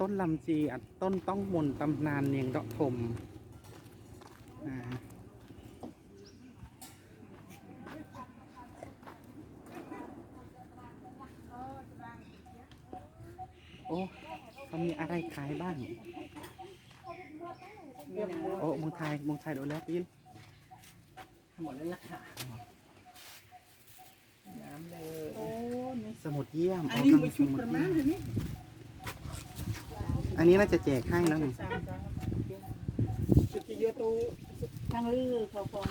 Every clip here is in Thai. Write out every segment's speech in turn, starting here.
ต้นลำจีอัดต้นต้องมนตำนานเนียงดอกทมอ่าโอ้เขามีอะไรขายบ้าง โอ้เมืองไทยเมืองไทยโดนแล้วปีนหมดแล้วล่ะค่ะน้ำเลย โอ้นี่สมุดเยี่ยมอันนี้เาไปทำชุบมุประเยี่มาณยเลยนี่ อันนี้น่าจะแจกให้แล้วนี่สามจังชุดที่เยอะตู้ทางลือเขาฟอง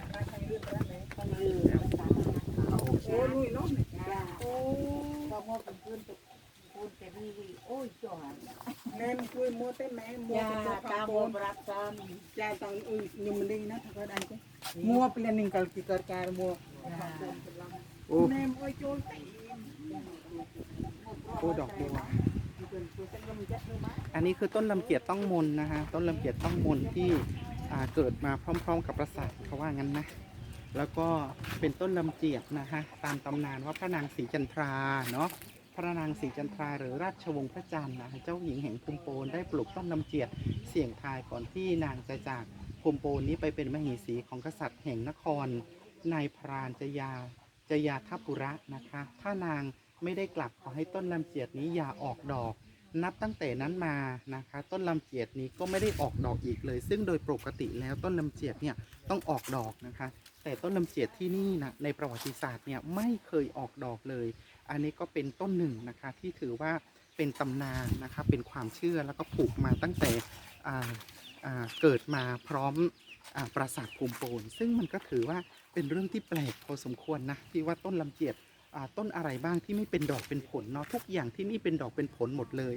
ราคาเรื่องอะไรไหนทางลือภาษาโอ้ลุยเนาะจ้าโอ้ก็มอเป็นพื้นเป็นพื้นเป็นวีโอ้ยจอดแม่คุยมัวเต้นแม่มัวยาตาทำโมโอนรับซ้ยาตังอุ้ยยมดีนะถ้าเขาได้ก็มัวเปลี่ยนนิ่งกัลกิการการมัวโอ้แม่โอ้ยโจยโอ้ดอกบัว อันนี้คือต้นลำเกียดต้องมนนะฮะต้นลำเกียดต้องมนที่เกิดมาพร้อม ๆ กับปราสาทเขาว่างั้นนะแล้วก็เป็นต้นลำเจียดนะฮะตามตำนานว่าพระนางศรีจันทราเนาะพระนางศรีจันทราหรือราชวงศ์พระจันทร์นะเจ้าหญิงแห่งภูมิโปนได้ปลูกต้นลำเจียดเสี่ยงทายก่อนที่นางจะจากภูมิโปนนี้ไปเป็นมเหสีของกษัตริย์แห่งนครนายพรานจยาจยาทัปุระนะคะ ถ้านางไม่ได้กลับขอให้ต้นลำเจียดนี้อย่าออกดอก นับตั้งแต่นั้นมานะคะ ต้นลำเจียดนี้ก็ไม่ได้ออกดอกอีกเลย ซึ่งโดยปกติแล้วต้นลำเจียดเนี่ยต้องออกดอกนะคะ แต่ต้นลำเจียดที่นี่นะในประวัติศาสตร์เนี่ยไม่เคยออกดอกเลย อันนี้ก็เป็นต้นหนึ่งนะคะที่ถือว่าเป็นตำนานนะคะเป็นความเชื่อแล้วก็ผูกมาตั้งแต่เกิดมาพร้อมอปราสาทภูมิโปนซึ่งมันก็ถือว่าเป็นเรื่องที่แปลกพอสมควรนะที่ว่าต้นลำเจียด ต้นอะไรบ้างที่ไม่เป็นดอกเป็นผลเนาะทุกอย่างที่นี่เป็นดอกเป็นผลหมดเลย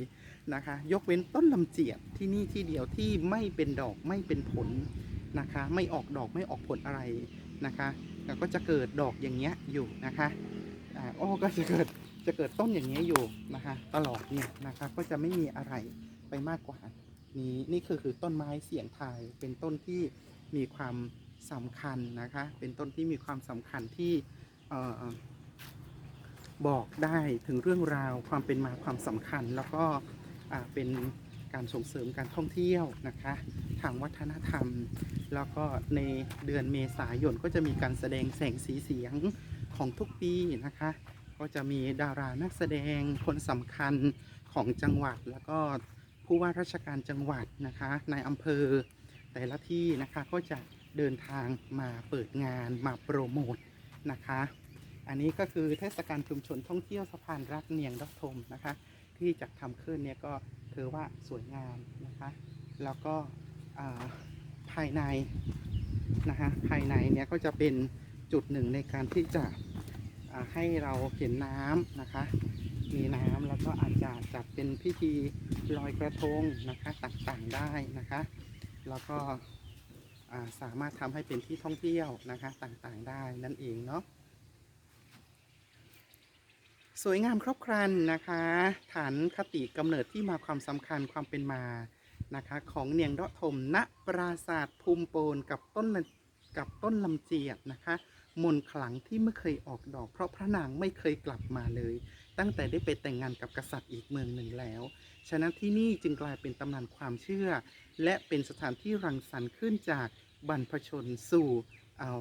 นะคะ ยกเว้นต้นลำเจียดที่นี่ที่เดียวที่ไม่เป็นดอกไม่เป็นผลนะคะ ไม่ออกดอกไม่ออกผลอะไรนะคะแล้วก็จะเกิดดอกอย่างเงี้ยอยู่นะคะอ่าโอ้ก็จะเกิดจะเกิดต้นอย่างเงี้ยอยู่นะคะ ตลอดเนี่ยนะคะก็จะไม่มีอะไรไปมากกว่านี้นี่คือคือต้นไม้เสียงไทายเป็นต้นที่มีความสำคัญนะคะ เป็นต้นที่มีความสำคัญที่เอ่อ บอกได้ถึงเรื่องราวความเป็นมาความสำคัญ แล้วก็เป็นการส่งเสริมการท่องเที่ยวนะคะ ทางวัฒนธรรม แล้วก็ในเดือนเมษายนก็จะมีการแสดงแสงสีเสียงของทุกปีนะคะ ก็จะมีดารานักแสดงคนสำคัญของจังหวัด แล้วก็ผู้ว่าราชการจังหวัดนะคะในอำเภอแต่ละที่นะคะก็จะเดินทางมาเปิดงานมาโปรโมทนะคะ อันนี้ก็คือเทศกาลชุมชนท่องเที่ยวสะพานรักเนียงดอกทมนะคะ ที่จัดทำขึ้นเนี่ยก็ถือว่าสวยงามนะคะ แล้วก็ภายในนะคะภายในเนี่ยก็จะเป็นจุดหนึ่งในการที่จะให้เราเห็นน้ำนะคะ มีน้ำแล้วก็อาจจะจัดเป็นพิธีลอยกระทงนะคะต่างๆได้นะคะ แล้วก็สามารถทำให้เป็นที่ท่องเที่ยวนะคะต่างๆได้นั่นเองเนาะ สวยงามครบครันนะคะ ฐานคติกำเนิดที่มาความสำคัญความเป็นมานะคะ ของเนียงดอกทมณปราศาสตร์ภูมิโปนกับต้นกับต้นลำเจียดนะคะ มนขลังที่ไม่เคยออกดอก เพราะพระนางไม่เคยกลับมาเลย ตั้งแต่ได้ไปแต่งงานกับกษัตริย์อีกเมืองหนึ่งแล้ว ฉะนั้นที่นี่จึงกลายเป็นตำนานความเชื่อ และเป็นสถานที่รังสรรค์ขึ้นจากบรรพชนสู่เอา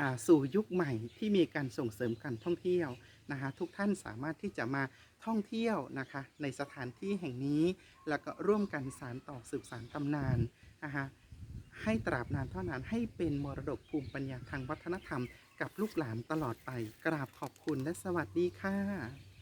อ่าสู่ยุคใหม่ที่มีการส่งเสริมการท่องเที่ยว นะคะทุกท่านสามารถที่จะมาท่องเที่ยวนะคะในสถานที่แห่งนี้ แล้วก็ร่วมกันสารต่อสืบสานตำนานนะคะให้ตราบนานเท่านานให้เป็นมรดกภูมิปัญญาทางวัฒนธรรม กับลูกหลานตลอดไปกราบขอบคุณและสวัสดีค่ะ